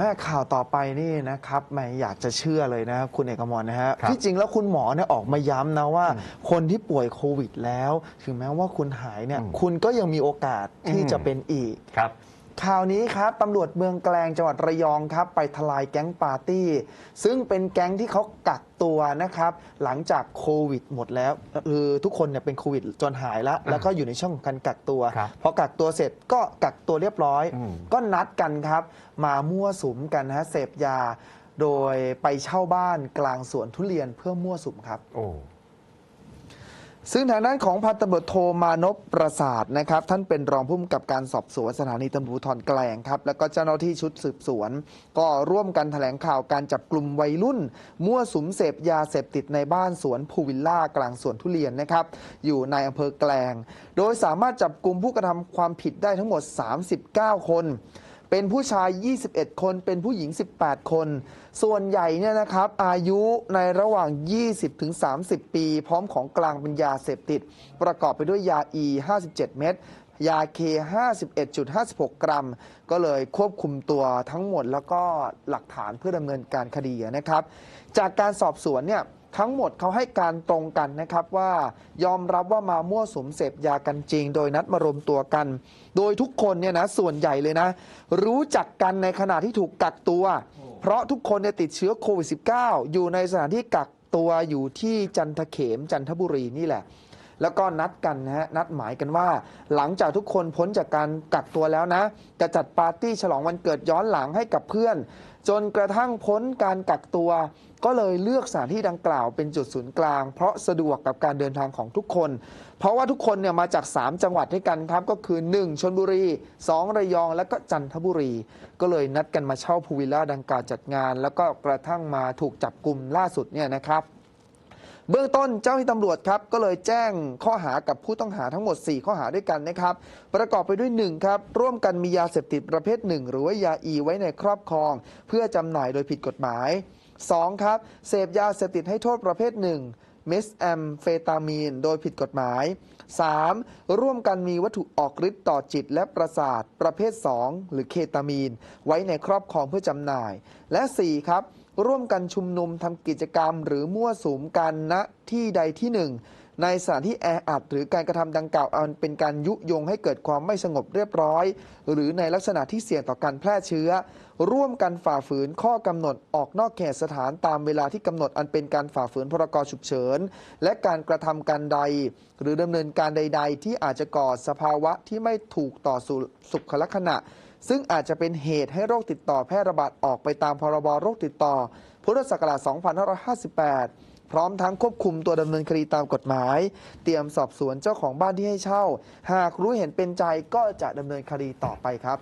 แม่ข่าวต่อไปนี่นะครับไม่อยากจะเชื่อเลยนะครับคุณเอกมรนะฮะครับที่จริงแล้วคุณหมอเนี่ยออกมาย้ำนะว่า คนที่ป่วยโควิดแล้ว ถึงแม้ว่าคุณหายเนี่ย อืมคุณก็ยังมีโอกาสที่อืม จะเป็นอีก ครับ ข่าวนี้ครับตำรวจเมืองแกลงจังหวัดระยองครับ ไปทลายแก๊งปาร์ตี้ ซึ่งเป็นแก๊งที่เขากักตัวนะครับ หลังจากโควิดหมดแล้วคือทุกคนเนี่ยเป็นโควิดจนหายแล้ว แล้วก็อยู่ในช่วงของการกักตัวครับพอกักตัวเสร็จก็กักตัวเรียบร้อยอืมก็นัดกันครับ มามั่วสุมกันนะฮะเสพยา โดยไปเช่าบ้านกลางสวนทุเรียนเพื่อมั่วสุมครับโอ้ ซึ่งทางด้านของพันตำรวจโทมานพประสาทนะครับ ท่านเป็นรองผู้กำกับการสอบสวนสถานีตำรวจภูธรแกลงครับ แล้วก็เจ้าหน้าที่ชุดสืบสวน ก็ร่วมกันแถลงข่าวการจับกลุ่มวัยรุ่น มั่วสุมเสพยาเสพติดในบ้านสวนพูวิลล่ากลางสวนทุเรียนนะครับ อยู่ในอำเภอแกลง โดยสามารถจับกลุ่มผู้กระทำความผิดได้ทั้งหมด 39 คน เป็นผู้ชาย 21 คน เป็นผู้หญิง 18 คน ส่วนใหญ่เนี่ยนะครับ อายุในระหว่าง 20ถึง30 ปี พร้อมของกลางเป็นยาเสพติด ประกอบไปด้วยยาอี57 เม็ดยาเค 51.56 กรัม ก็เลยควบคุมตัวทั้งหมดแล้วก็หลักฐานเพื่อดำเนินการคดีนะครับ จากการสอบสวนเนี่ย ทั้งหมดเขาให้การตรงกันนะครับว่ายอมรับว่ามามั่วสุมเสพยากันจริง โดยนัดมารวมตัวกัน โดยทุกคนเนี่ยนะส่วนใหญ่เลยนะ รู้จักกันในขณะที่ถูกกักตัว เพราะทุกคนเนี่ยติดเชื้อโควิด -19 อยู่ในสถานที่กักตัวอยู่ที่จันทเขมจันทบุรีนี่แหละ แล้วก็นัดกันนะฮะนัดหมายกันว่า หลังจากทุกคนพ้นจากการกักตัวแล้วนะ จะจัดปาร์ตี้ฉลองวันเกิดย้อนหลังให้กับเพื่อน จนกระทั่งพ้นการกักตัว ก็เลยเลือกสถานที่ดังกล่าวเป็นจุดศูนย์กลาง เพราะสะดวกกับการเดินทางของทุกคน เพราะว่าทุกคนเนี่ยมาจาก 3 จังหวัดด้วยกันครับก็คือ 1ชนบุรี 2 ระยองและก็จันทบุรี ก็เลยนัดกันมาเช่าพูลวิลล่าดังกล่าวจัดงาน แล้วก็กระทั่งมาถูกจับกลุ่มล่าสุดเนี่ยนะครับ เบื้องต้นเจ้าหน้าที่ตำรวจครับก็เลยแจ้งข้อหากับผู้ต้องหาทั้งหมด 4 ข้อหาด้วยกันนะครับ ประกอบไปด้วย1ครับร่วมกันมียาเสพติดประเภท 1 หรือว่ายาอีไว้ในครอบครอง เพื่อจำหน่ายโดยผิดกฎหมาย 2 ครับเสพยาเสพติดให้โทษประเภท1เมสแอมเฟตามีน โดยผิดกฎหมาย 3. ร่วมกันมีวัตถุออกฤทธิ์ต่อจิตและประสาทประเภท 2 หรือเคตามีน ไว้ในครอบครองเพื่อจำหน่าย และ 4 ครับ ร่วมกันชุมนุมทำกิจกรรม หรือมั่วสุมกันณที่ใดที่หนึ่งในสถานที่แออัดหรือการกระทำดังกล่าวอันเป็นการยุยงให้เกิดความไม่สงบเรียบร้อย หรือในลักษณะที่เสี่ยงต่อการแพร่เชื้อ ร่วมกันฝ่าฝืนข้อกำหนดออกนอกเขตสถานตามเวลาที่กำหนดอันเป็นการฝ่าฝืนพรกฉุกเฉิน และการกระทำการใด หรือดำเนินการใด ๆ ที่อาจจะก่อสภาวะที่ไม่ถูกต่อสุสุขลักษณะ ซึ่งอาจจะเป็นเหตุให้โรคติดต่อแพร่ระบาดออกไปตามพรบโรคติดต่อ พุทธศักราช 2558 พร้อมทั้งควบคุมตัวดำเนินคดีตามกฎหมาย เตรียมสอบสวนเจ้าของบ้านที่ให้เช่า หากรู้เห็นเป็นใจก็จะดำเนินคดีต่อไปครับ